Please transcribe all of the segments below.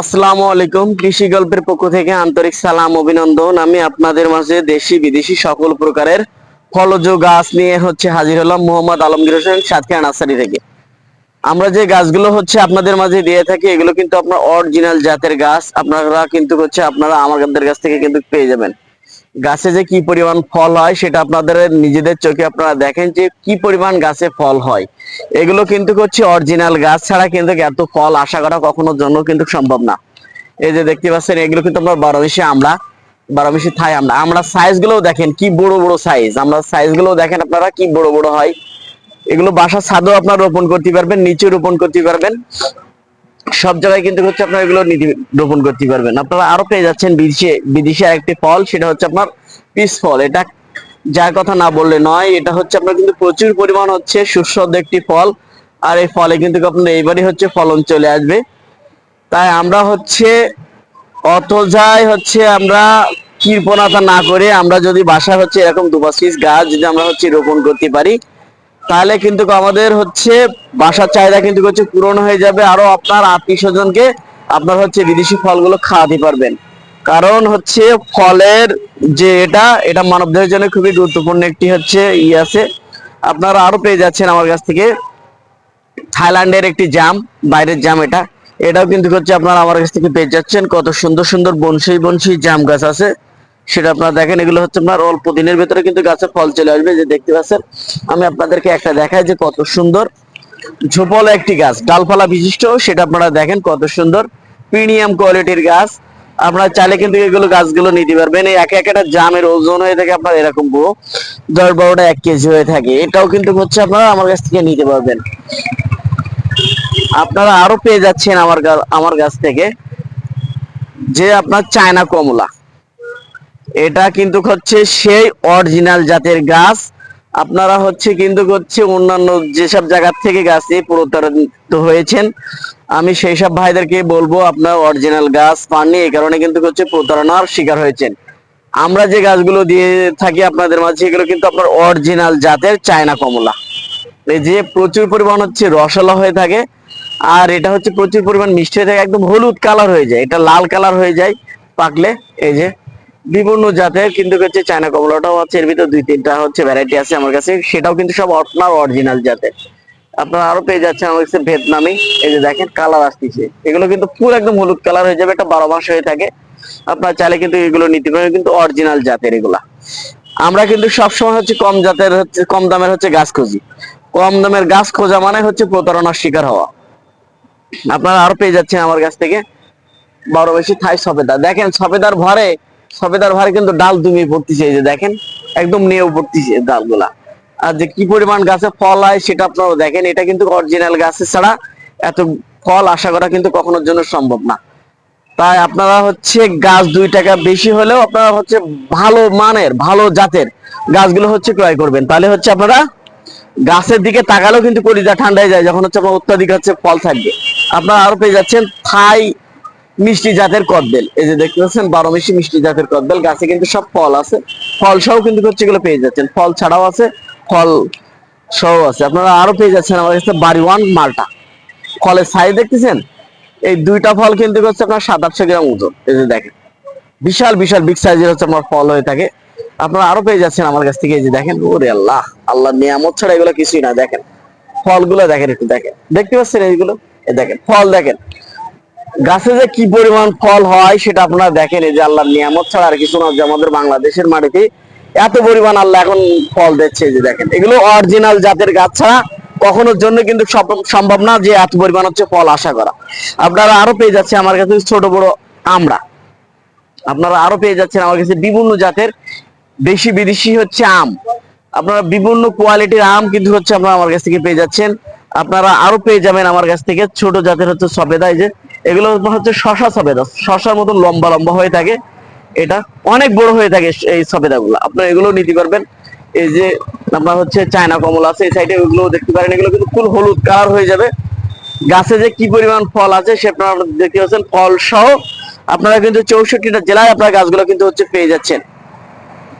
আসসালামু আলাইকুম, কৃষি গল্পের পক্ষ থেকে আন্তরিক সালাম, অভিনন্দন। আমি আপনাদের মাঝে দেশি, বিদেশি সকল প্রকারের ফলজ গাছ নিয়ে হচ্ছে হাজির হলাম মোহাম্মদ আলমগীর হোসেন, সাতক্ষীরা নার্সারি থেকে। আমরা যে গাছগুলো হচ্ছে আপনাদের মাঝে দিয়ে থাকি, এগুলো কিন্তু আপনার অরিজিনাল জাতের গাছ। আপনারা কিন্তু হচ্ছে আপনারা আমাদের কাছ থেকে কিন্তু পেয়ে যাবেন। গাছে যে কি পরিমাণ ফল হয় সেটা আপনাদের নিজেদের চোখে আপনারা দেখেন যে কি পরিমাণ গাছে ফল হয়। এগুলো কিন্তু হচ্ছে অরিজিনাল গাছ ছাড়া কিন্তু এত ফল আশা করা কখনো জন্য কিন্তু সম্ভব না। এই যে দেখতে পাচ্ছেন, এগুলো কিন্তু আপনার বারো মিশে আমরা, বারো মিশে থাই আমরা। আমরা সাইজ গুলোও দেখেন, কি বড় বড় সাইজ আমরা সাইজগুলো দেখেন আপনারা কি বড় বড় হয়। এগুলো বাসার ছাদেও আপনারা রোপণ করতে পারবেন নিচে রোপণ করতে পারবেন। সব জায়গায় কিন্তু হচ্ছে আপনারা এগুলো নীতি- রোপণ করতে পারবেন। আপনারা আরও পেয়ে যাচ্ছেন বিদেশে, বিদেশি একটি ফল, সেটা হচ্ছে আপনার পিস ফল। এটা যার কথা না বললে নয়, এটা হচ্ছে আপনার কিন্তু প্রচুর পরিমাণ হচ্ছে সুস্বাদু একটি ফল। আর এই ফলে কিন্তু আপনার এইবারই হচ্ছে ফলন চলে আসবে। তাই আমরা হচ্ছে অত যাই হচ্ছে আমরা কৃপণতা না করে আমরা যদি বাসায় হচ্ছে এরকম দুপাশ পিস গাছ যদি আমরা হচ্ছে রোপণ করতে পারি তাহলে কিন্তু আমাদের হচ্ছে বাসার চাহিদা কিন্তু হচ্ছে পূরণ হয়ে যাবে। আরও আপনার আত্মীয় স্বজনকে আপনার হচ্ছে বিদেশি ফলগুলো খাওয়াতে পারবেন। কারণ হচ্ছে ফলের যে এটা এটা মানবদেহের জন্য খুবই গুরুত্বপূর্ণ একটি হচ্ছে ই আছে। আপনারা আরও পেয়ে যাচ্ছেন আমার কাছ থেকে। থাইল্যান্ডের একটি জাম, বাইরের জাম এটা। এটাও কিন্তু হচ্ছে আপনারা আমার কাছ থেকে পেয়ে যাচ্ছেন। কত সুন্দর সুন্দর বনশি বনশি জাম গাছ আছে। সেটা আপনারা দেখেন, এগুলো হচ্ছে আপনার অল্প দিনের ভেতরে কিন্তু গাছে ফল চলে আসবে, যে দেখতে পাচ্ছেন। আমি আপনাদেরকে একটা দেখাই যে কত সুন্দর ঝোপল একটি গাছ, ডালপালা বিশিষ্ট, সেটা আপনারা দেখেন কত সুন্দর, প্রিমিয়াম কোয়ালিটির গাছ। আপনারা চাইলে কিন্তু এগুলো গাছগুলো নিতে পারবেন। এই এক একটা জামের ওজন হয়ে থাকে আপনার এরকম পুরো দশ বারোটা এক কেজি হয়ে থাকে। এটাও কিন্তু হচ্ছে আপনারা আমার কাছ থেকে নিতে পারবেন। আপনারা আরও পেয়ে যাচ্ছেন আমার আমার কাছ থেকে, যে আপনার চায়না কমলা। এটা কিন্তু হচ্ছে সেই অরিজিনাল জাতের গাছ। আপনারা হচ্ছে কিন্তু হচ্ছে অন্যান্য যেসব জায়গা থেকে গাছ নিয়ে প্রতারিত হয়েছেন, আমি সেই সব ভাইদেরকে বলব আপনার অরিজিনাল গাছ পাননি, এই কারণে কিন্তু হচ্ছে প্রতারণার শিকার হয়েছেন। আমরা যে গাছগুলো দিয়ে থাকি আপনাদের মাঝে এগুলো কিন্তু আপনার অরিজিনাল জাতের চায়না কমলা। এই যে প্রচুর পরিমাণ হচ্ছে রসালো হয়ে থাকে, আর এটা হচ্ছে প্রচুর পরিমাণ মিষ্টি হয়ে থাকে, একদম হলুদ কালার হয়ে যায়, এটা লাল কালার হয়ে যায় পাকলে, এই যে বিভিন্ন জাতের কিন্তু হচ্ছে চায়না কমলাটাও আছে, এর ভিতর দুই তিনটা হচ্ছে ভ্যারাইটি আছে আমার কাছে। সেটাও কিন্তু সব আপনার অরিজিনাল জাতের। আপনারা আরও পেয়ে যাচ্ছেন আমার কাছে ভিয়েতনামি। এই যে দেখেন কালার আসতেছে। এগুলো কিন্তু পুরো একদম হলুদ কালার হয়ে যাবে, এটা বারো মাস হয়ে থাকে। আপনারা চাইলে কিন্তু এগুলো নিতে পারেন, কিন্তু অরিজিনাল জাতের এগুলা। আমরা কিন্তু সবসময় হচ্ছে কম জাতের হচ্ছে, কম দামের হচ্ছে গাছ খুঁজি। কম দামের গাছ খোঁজা মানে হচ্ছে প্রতারণার শিকার হওয়া। আপনারা আরও পেয়ে যাচ্ছেন আমার কাছ থেকে। বড় বেশি থাই সবেদা দেখেন সবেদার ভরে সবেদার ভরে কিন্তু ডাল তুমি পড়তেছে এই যে দেখেন, একদম নিয়েও পড়তেছে ডালগুলা। আর যে কি পরিমাণ গাছে ফল হয় সেটা আপনারা দেখেন, এটা কিন্তু অরিজিনাল গাছে ছাড়া এত ফল আশা করা কিন্তু কখনোর জন্য সম্ভব না। তাই আপনারা হচ্ছে গাছ দুই টাকা বেশি হলেও আপনারা হচ্ছে ভালো মানের, ভালো জাতের গাছগুলো হচ্ছে ক্রয় করবেন। তাহলে হচ্ছে আপনারা গাছের দিকে তাকালেও কিন্তু কলিজা ঠান্ডায় যায়, যখন হচ্ছে আপনার অত্যাধিক হচ্ছে ফল থাকবে। আপনারা আরও পেয়ে যাচ্ছেন থাই মিষ্টি জাতের কদবেল। এই যে দেখতে পাচ্ছেন, বারো মিষ্টি মিষ্টি জাতের কদবেল। গাছে কিন্তু সব ফল আছে। ফল সহ কিন্তু হচ্ছে এগুলো পেয়ে যাচ্ছেন। ফল ছাড়াও আছে, ফল সহ আছে। আপনারা আরও পেয়ে যাচ্ছেন আমার কাছে বাড়ি ওয়ান মালটা। ফলের সাইজ দেখতেছেন? এই দুইটা ফল কিন্তু হচ্ছে আপনার সাত আটশো গ্রাম ওজন। এই যে দেখেন। বিশাল বিশাল বিগ সাইজের হচ্ছে আমার ফল হয়ে থাকে। আপনারা আরও পেয়ে যাচ্ছেন আমার কাছ থেকে। এই যে দেখেন, ওরে আল্লাহ আল্লাহ নিয়ামত ছাড়া এগুলো কিছুই না। দেখেন, ফলগুলো দেখেন একটু দেখেন। দেখতে পাচ্ছেন এইগুলো? এই দেখেন, ফল দেখেন। গাছে যে কি পরিমাণ ফল হয় সেটা আপনারা দেখেন, এই যে আল্লাহর নিয়ামত ছাড়া আর কিছু না যে আমাদের বাংলাদেশের মাটিতে এত পরিমাণ আল্লাহ এখন ফল দিচ্ছে যে দেখেন। এগুলো অরিজিনাল জাতের গাছ ছাড়া কখনোর জন্য কিন্তু সম্ভব না যে এত পরিমাণ হচ্ছে ফল আশা করা। আপনারা আরও পেয়ে যাচ্ছে আমার কাছে ছোট বড় আমরা। আপনারা আরও পেয়ে যাচ্ছেন আমার কাছে বিভিন্ন জাতের দেশি বিদেশি হচ্ছে আম। আপনারা বিভিন্ন কোয়ালিটির আম কিন্তু হচ্ছে আপনারা আমার কাছ থেকে পেয়ে যাচ্ছেন। আপনারা আরও পেয়ে যাবেন আমার কাছ থেকে ছোট জাতের হচ্ছে সবেদা এই যে এগুলো হচ্ছে শশা সবেদা শশার মতন লম্বা লম্বা হয়ে থাকে। এটা অনেক বড় হয়ে থাকে এই সবেদা গুলো আপনারা এগুলো নিতে পারবেন। এই যে আপনার হচ্ছে চায়না কমল আছে, এই সাইডে ওগুলো দেখতে পারেন। এগুলো কিন্তু ফুল হলুদ কালার হয়ে যাবে। গাছে যে কি পরিমাণ ফল আছে সে আপনারা দেখতে পাচ্ছেন। ফল সহ আপনারা কিন্তু চৌষট্টিটা জেলায় আপনার গাছগুলো কিন্তু হচ্ছে পেয়ে যাচ্ছেন।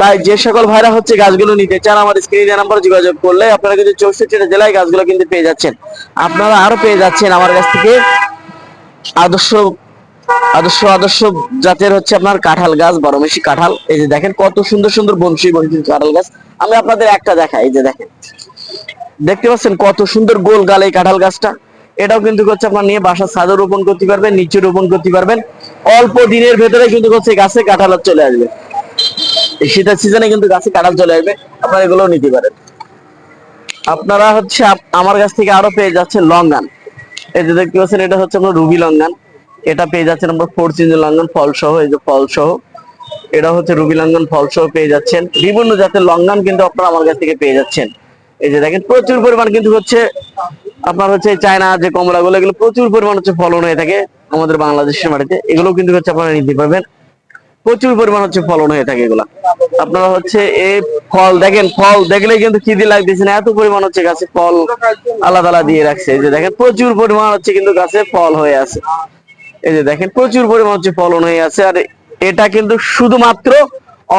তাই যে সকল ভাইরা হচ্ছে গাছগুলো নিতে চান, আমার স্ক্রিনে নাম্বার যোগাযোগ করলে আপনারা কিন্তু চৌষট্টিটা জেলায় গাছগুলো কিন্তু পেয়ে যাচ্ছেন। আপনারা আরও পেয়ে যাচ্ছেন আমার কাছ থেকে। আদর্শ আদর্শ আদর্শ জাতের হচ্ছে আপনার কাঁঠাল গাছ বারোমেশি কাঁঠাল। এই যে দেখেন কত সুন্দর সুন্দর বংশী বংশী কাঁঠাল গাছ। আমি আপনাদের একটা দেখাই, এই যে দেখেন। দেখতে পাচ্ছেন কত সুন্দর গোল গাল এই কাঁঠাল গাছটা। এটাও কিন্তু হচ্ছে আপনার নিয়ে বাসার ছাদে রোপণ করতে পারবেন, নিচে রোপণ করতে পারবেন। অল্প দিনের ভেতরে কিন্তু হচ্ছে গাছে কাঁঠাল চলে আসবে। এই শীতের সিজনে কিন্তু গাছে কাঁঠাল চলে আসবে, আপনারা এগুলো নিতে পারেন। আপনারা হচ্ছে আমার কাছ থেকে আরও পেয়ে যাচ্ছেন লঙ্গান। এই যে দেখতে পাচ্ছেন, এটা হচ্ছে আমরা রুবি লঙ্গান। এটা পেয়ে যাচ্ছেন আমরা ফোর চিঞ্জ লঙ্ঘন ফল সহ এই যে ফল সহ এটা হচ্ছে রুবি লঙ্ঘন ফল সহ পেয়ে যাচ্ছেন। বিভিন্ন জাতের লঙ্ঘন কিন্তু আপনারা আমার কাছ থেকে পেয়ে যাচ্ছেন। এই যে দেখেন, প্রচুর পরিমাণ কিন্তু হচ্ছে, আপনার হচ্ছে চায়না যে কমলাগুলো, এগুলো প্রচুর পরিমাণ হচ্ছে ফলন হয়ে থাকে আমাদের বাংলাদেশের মাটিতে। এগুলো কিন্তু হচ্ছে আপনারা নিতে পারবেন। প্রচুর পরিমাণ হচ্ছে ফলন হয়ে থাকে এগুলা। আপনারা হচ্ছে এই ফল দেখেন, ফল দেখলে কিন্তু খিদি লাগতেছে না, এত পরিমাণ হচ্ছে গাছে ফল আলাদা আলাদা দিয়ে রাখছে। এই যে দেখেন, প্রচুর পরিমাণ হচ্ছে কিন্তু গাছে ফল হয়ে আছে। এই যে দেখেন, প্রচুর পরিমাণ হচ্ছে ফলন হয়ে আছে, আর এটা কিন্তু শুধুমাত্র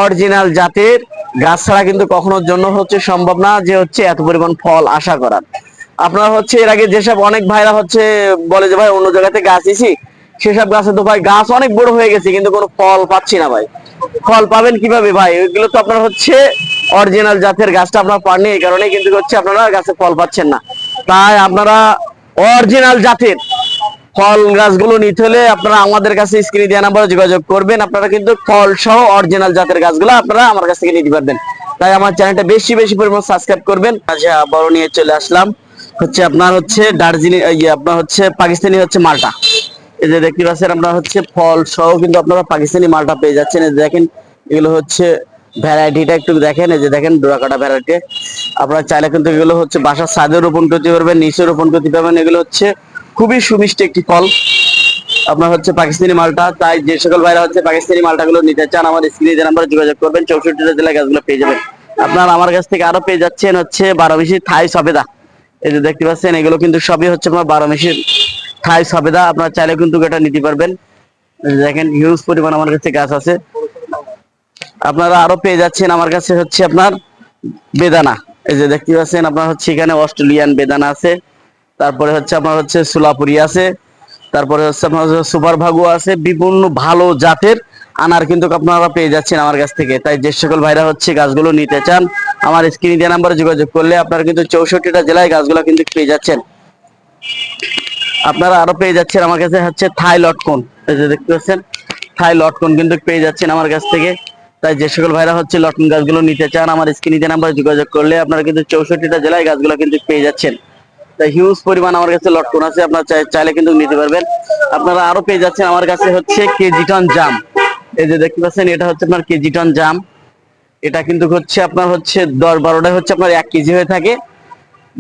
অরিজিনাল জাতের গাছ ছাড়া কিন্তু কখনোর জন্য হচ্ছে সম্ভব না যে হচ্ছে এত পরিমাণ ফল আশা করার। আপনারা হচ্ছে এর আগে যেসব অনেক ভাইরা হচ্ছে বলে যে, ভাই, অন্য জায়গাতে গাছ দিছি? সেসব গাছে তো ভাই গাছ অনেক বড় হয়ে গেছে, কিন্তু কোনো ফল পাচ্ছি না ভাই। ফল পাবেন কীভাবে ভাই? ওইগুলো তো আপনার হচ্ছে অরিজিনাল জাতের গাছটা আপনারা পাননি এই কারণে কিন্তু হচ্ছে আপনারা গাছে ফল পাচ্ছেন না। তাই আপনারা অরিজিনাল জাতের ফল গাছগুলো নিতে হলে আপনারা আমাদের কাছে স্ক্রিনে দেওয়া নাম্বারে যোগাযোগ করবেন। আপনারা কিন্তু ফল সহ অরিজিনাল জাতের গাছগুলো আপনারা আমার কাছ থেকে নিতে পারবেন। তাই আমার চ্যানেলটা বেশি বেশি পরিমাণ সাবস্ক্রাইব করবেন। আচ্ছা বড় নিয়ে চলে আসলাম। হচ্ছে আপনার হচ্ছে দার্জিলিং ইয়ে আপনার হচ্ছে পাকিস্তানি হচ্ছে মালটা। এই যে দেখতে পাচ্ছেন আপনার হচ্ছে ফল সহ কিন্তু আপনারা পাকিস্তানি মালটা পেয়ে যাচ্ছেন। এই দেখেন, এগুলো হচ্ছে ভ্যারাইটিটা একটু দেখেন। এই যে দেখেন, ডোরাকাটা ভ্যারাইটি। আপনারা চাইলে কিন্তু এগুলো হচ্ছে বাসার ছাদে রোপণ করতে পারবেন, নিচে রোপণ করতে পারবেন। এগুলো হচ্ছে খুবই সুমিষ্টি একটি ফল। আপনার হচ্ছে পাকিস্তানি মালটা। তাই যে সকল ভাইরা হচ্ছে পাকিস্তানি মালটাগুলো নিতে চান, আমার স্ক্রিনে যে নাম্বারে যোগাযোগ করবেন চৌষট্টিটা জেলায় গাছগুলো পেয়ে যাবেন। আপনার আমার কাছ থেকে আরও পেয়ে যাচ্ছেন হচ্ছে বারো মিশি থাই সবেদা। এই যে দেখতে পাচ্ছেন, এগুলো কিন্তু সবই হচ্ছে আপনার বারো মিশির থাই সবেদা, আপনারা চাইলে কিন্তু এটা নিতে পারবেন। দেখেন হিউজ পরিমাণ আমার কাছে গাছ আছে। আপনারা আরও পেয়ে যাচ্ছেন আমার কাছে হচ্ছে আপনার বেদানা। এই যে দেখতে পাচ্ছেন, আপনার হচ্ছে এখানে অস্ট্রেলিয়ান বেদানা আছে। তারপরে হচ্ছে আপনার হচ্ছে সুলাপুরি আছে। তারপরে হচ্ছে আপনার সুপার ভাগু আছে। বিভিন্ন ভালো জাতের আনার কিন্তু আপনারা পেয়ে যাচ্ছেন আমার কাছ থেকে। তাই যে সকল ভাইরা হচ্ছে গাছগুলো নিতে চান, আমার স্ক্রিন দেওয়া নাম্বারে যোগাযোগ করলে আপনারা কিন্তু চৌষট্টিটা জেলায় গাছগুলো কিন্তু পেয়ে যাচ্ছেন। আপনারা আরও পেয়ে যাচ্ছেন আমার কাছে হচ্ছে থাই লটকন এই যে দেখতে পাচ্ছেন, থাই লটকন কিন্তু পেয়ে যাচ্ছেন আমার কাছ থেকে। তাই যে সকল ভাইরা হচ্ছে লটকন গাছগুলো নিতে চান, আমার স্ক্রিনে নাম্বারে যোগাযোগ করলে আপনারা কিন্তু চৌষট্টিটা জেলায় গাছগুলো কিন্তু পেয়ে যাচ্ছেন। তাই হিউজ পরিমাণ আমার কাছে লটকন আছে, আপনারা চাই- চাইলে কিন্তু নিতে পারবেন। আপনারা আরও পেয়ে যাচ্ছেন আমার কাছে হচ্ছে কেজি টন জাম। এই যে দেখতে পাচ্ছেন, এটা হচ্ছে আপনার কেজি টন জাম। এটা কিন্তু হচ্ছে আপনার হচ্ছে দশ বারোটা হচ্ছে আপনার এক কেজি হয়ে থাকে।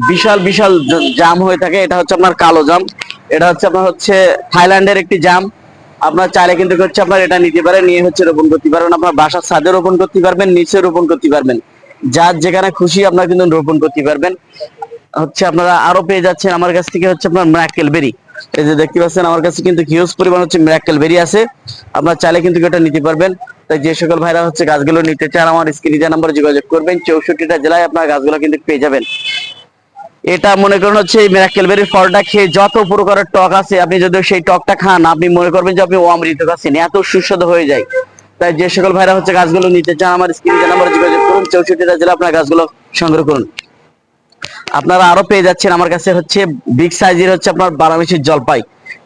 বিশাল বিশাল জাম হয়ে থাকে। এটা হচ্ছে আপনার কালো জাম। এটা হচ্ছে আপনার হচ্ছে থাইল্যান্ডের একটি জাম। আপনার চাইলে কিন্তু হচ্ছে আপনার এটা নিতে পারেন, নিয়ে হচ্ছে রোপণ করতে পারবেন। আপনার বাসার ছাদে রোপণ করতে পারবেন, নিচে রোপণ করতে পারবেন। যার যেখানে খুশি আপনার কিন্তু রোপণ করতে পারবেন। হচ্ছে আপনারা আরও পেয়ে যাচ্ছেন আমার কাছ থেকে হচ্ছে আপনার ম্যাকেল বেরি। এই যে দেখতে পাচ্ছেন, আমার কাছে কিন্তু হিউজ পরিমাণ হচ্ছে ম্যাকেল বেরি আছে। আপনার চাইলে কিন্তু এটা নিতে পারবেন। তাই যে সকল ভাইরা হচ্ছে গাছগুলো নিতে চান, আমার স্ক্রিনে নাম্বারে যোগাযোগ করবেন, চৌষট্টিটা জেলায় আপনার গাছগুলো কিন্তু পেয়ে যাবেন। এটা মনে করেন হচ্ছে এই বেরির ফলটা খেয়ে যত প্রকারের টক আছে, আপনি যদি সেই টকটা খান, আপনি মনে করবেন যে আপনি অমৃত খাচ্ছেন এত সুস্বাদু হয়ে যায়। তাই যে সকল ভাইরা হচ্ছে গাছগুলো নিতে চান, আমার স্ক্রিনে নাম্বারে যোগাযোগ করুন চৌষট্টিটা জেলা আপনার গাছগুলো সংগ্রহ করুন। আপনারা আরও পেয়ে যাচ্ছেন আমার কাছে হচ্ছে বিগ সাইজের হচ্ছে আপনার বারামিশির জলপাই।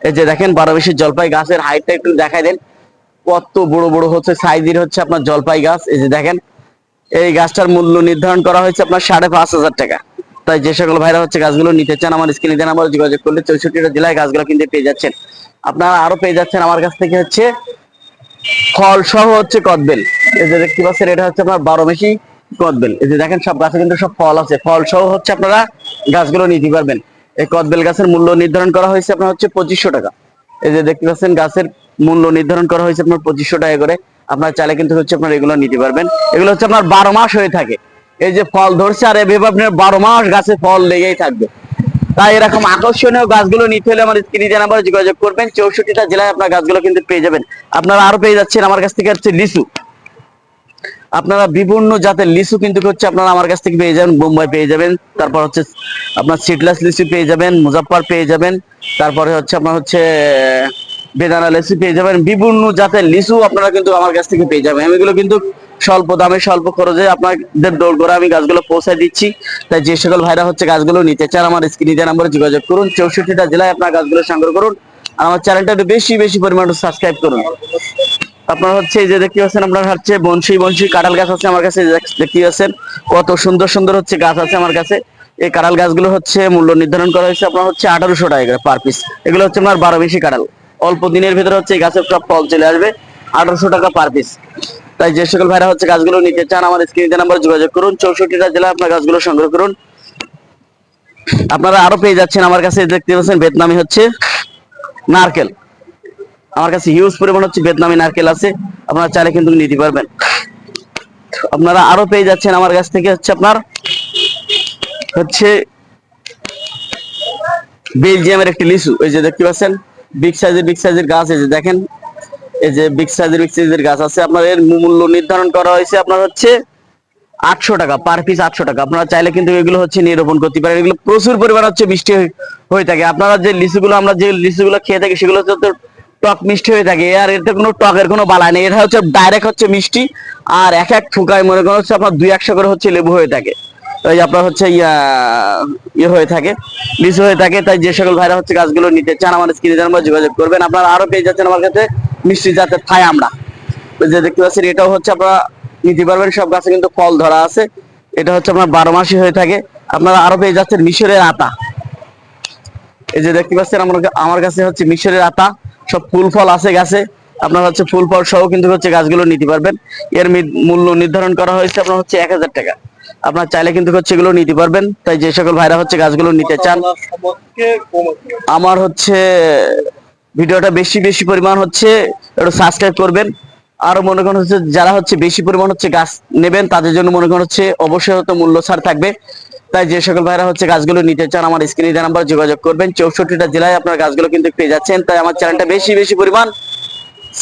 এই যে দেখেন বারামিশির জলপাই গাছের হাইটটা একটু দেখাই দেন। কত বড় বড় হচ্ছে সাইজের হচ্ছে আপনার জলপাই গাছ। এই যে দেখেন, এই গাছটার মূল্য নির্ধারণ করা হয়েছে আপনার সাড়ে পাঁচ হাজার টাকা। তাই যে সকল ভাইরা হচ্ছে গাছগুলো নিতে চান, আমার স্ক্রিনে দেন আমার যোগাযোগ করলে চৌষট্টিটা জেলায় গাছগুলো কিন্তু পেয়ে যাচ্ছেন। আপনারা আরও পেয়ে যাচ্ছেন আমার কাছ থেকে হচ্ছে ফল সহ হচ্ছে কদবেল এই যে দেখতে পাচ্ছেন, এটা হচ্ছে আপনার বারো মেশি কদবেল এই যে দেখেন, সব গাছে কিন্তু সব ফল আছে। ফল সহ হচ্ছে আপনারা গাছগুলো নিতে পারবেন। এই কদবেল গাছের মূল্য নির্ধারণ করা হয়েছে আপনার হচ্ছে পঁচিশশো টাকা। এই যে দেখতে পাচ্ছেন, গাছের মূল্য নির্ধারণ করা হয়েছে আপনার পঁচিশশো টাকা করে। আপনার চাইলে কিন্তু হচ্ছে আপনার এগুলো নিতে পারবেন। এগুলো হচ্ছে আপনার বারো মাস হয়ে থাকে। এই যে ফল ধরছে আর এভাবে আপনার বারো মাস গাছে ফল লেগেই থাকবে। তাই এরকম আকর্ষণীয় গাছগুলো নিতে হলে আমার স্ক্রিনে নাম্বারে যোগাযোগ করবেন, চৌষট্টিটা জেলায় আপনার গাছগুলো কিন্তু পেয়ে যাবেন। আপনারা আরও পেয়ে যাচ্ছেন আমার কাছ থেকে হচ্ছে লিচু। আপনারা বিভিন্ন জাতের লিচু কিন্তু হচ্ছে আপনারা আমার কাছ থেকে পেয়ে যাবেন, বোম্বাই পেয়ে যাবেন, তারপর হচ্ছে আপনার সিডলেস লিচু পেয়ে যাবেন, মুজাফফর পেয়ে যাবেন, তারপরে হচ্ছে আপনার হচ্ছে, বেদানা লিচু পেয়ে যাবেন, বিভিন্ন জাতের লিচু আপনারা কিন্তু আমার কাছ থেকে পেয়ে যাবেন। এগুলো কিন্তু স্বল্প দামে, স্বল্প খরচে আপনাদের দৌড় করে আমি গাছগুলো পৌঁছায় দিচ্ছি। তাই যে সকল ভাইরা হচ্ছে গাছগুলো নিতে চান, আমার স্ক্রিনে দেওয়া নাম্বারে যোগাযোগ করুন। চৌষট্টিটা জেলায় আপনার গাছগুলো সংগ্রহ করুন। আমার চ্যানেলটা একটু বেশি বেশি পরিমাণে সাবস্ক্রাইব করুন। আপনার হচ্ছে যে দেখতে পাচ্ছেন, আপনার হচ্ছে বনশি বনশি কাঁঠাল গাছ আছে আমার কাছে দেখ- দেখতে পাচ্ছেন, কত সুন্দর সুন্দর হচ্ছে গাছ আছে আমার কাছে। এই কাঁঠাল গাছগুলো হচ্ছে মূল্য নির্ধারণ করা হয়েছে আপনার হচ্ছে আঠারোশো টাকা পার পিস এগুলো হচ্ছে আপনার বারো বেশি কাঁঠাল। অল্প দিনের ভিতরে হচ্ছে এই গাছের সব ফল চলে আসবে, আঠারোশো টাকা পার পিস তাই যে সকল ভাইরা হচ্ছে গাছগুলো নিতে চান, আমার স্ক্রিনে নাম্বার যোগাযোগ করুন। চৌষট্টিটা জেলা আপনার গাছগুলো সংগ্রহ করুন। আপনারা আরও পেয়ে যাচ্ছেন আমার কাছে, দেখতে পাচ্ছেন ভিয়েতনামি হচ্ছে নারকেল। আমার কাছে হিউজ পরিমাণ হচ্ছে ভিয়েতনামি নারকেল আছে, আপনারা চাইলে কিন্তু নিতে পারবেন। আপনারা আরও পেয়ে যাচ্ছেন আমার কাছ থেকে হচ্ছে আপনার, হচ্ছে বেলজিয়ামের একটি লিচু। এই যে দেখতে পাচ্ছেন বিগ সাইজের বিগ সাইজের গাছ, এই যে দেখেন এই যে বিগ সাইজের বিগ সাইজের গাছ আছে আপনার এর মূল্য নির্ধারণ করা হয়েছে আপনার হচ্ছে আটশো টাকা পার পিস আটশো টাকা। আপনারা চাইলে কিন্তু এগুলো হচ্ছে নিরোপণ করতে পারেন। এগুলো প্রচুর পরিমাণ হচ্ছে মিষ্টি হয়ে- থাকে। আপনারা যে লিচুগুলো, আমরা যে লিচুগুলো খেয়ে থাকি, সেগুলো হচ্ছে টক মিষ্টি হয়ে থাকে। আর এতে কোনো টকের কোনো বালা নেই। এটা হচ্ছে ডাইরেক্ট হচ্ছে মিষ্টি। আর এক এক থুকায় মনে করেন হচ্ছে আপনার দুই একশো করে হচ্ছে লেবু হয়ে থাকে। ওই আপনার হচ্ছে ইয়া হয়ে থাকে লিচু হয়ে থাকে, তাই যে সকল ভাইরা হচ্ছে গাছগুলো নিতে চান আমার স্ক্রিনে জানাব যোগাযোগ করবেন। আপনারা আরও পেয়ে যাচ্ছেন আমার কাছে মিষ্টি জাতের থাই আমরা। যে দেখতে পাচ্ছেন, এটাও হচ্ছে আপনারা নিতে পারবেন, সব গাছে কিন্তু ফল ধরা আছে। এটা হচ্ছে আপনার বারো মাসই হয়ে থাকে। আপনারা আরও পেয়ে যাচ্ছেন মিশরের আতা। এই যে দেখতে পাচ্ছেন, আমার আমার কাছে হচ্ছে মিশরের আতা। সব ফুল ফল আছে গাছে। আপনার হচ্ছে ফুল ফল সহ কিন্তু হচ্ছে গাছগুলো নিতে পারবেন। এর মূল্য নির্ধারণ করা হয়েছে আপনার হচ্ছে এক হাজার টাকা। আপনার চাইলে কিন্তু হচ্ছে এগুলো নিতে পারবেন। তাই যে সকল ভাইরা হচ্ছে গাছগুলো নিতে চান, আমার হচ্ছে ভিডিওটা বেশি বেশি পরিমাণ হচ্ছে একটু সাবস্ক্রাইব করবেন। আরও মনে করেন হচ্ছে যারা হচ্ছে বেশি পরিমাণ হচ্ছে গাছ নেবেন, তাদের জন্য মনে করেন হচ্ছে অবশ্যই হয়তো মূল্য ছাড় থাকবে। তাই যে সকল ভাইরা হচ্ছে গাছগুলো নিতে চান, আমার স্ক্রিনে দেওয়া নাম্বার যোগাযোগ করবেন। চৌষট্টিটা জেলায় আপনার গাছগুলো কিন্তু পেয়ে যাচ্ছেন। তাই আমার চ্যানেলটা বেশি বেশি পরিমাণ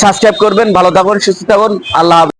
সাবস্ক্রাইব করবেন। ভালো থাকুন, সুস্থ থাকুন। আল্লাহ।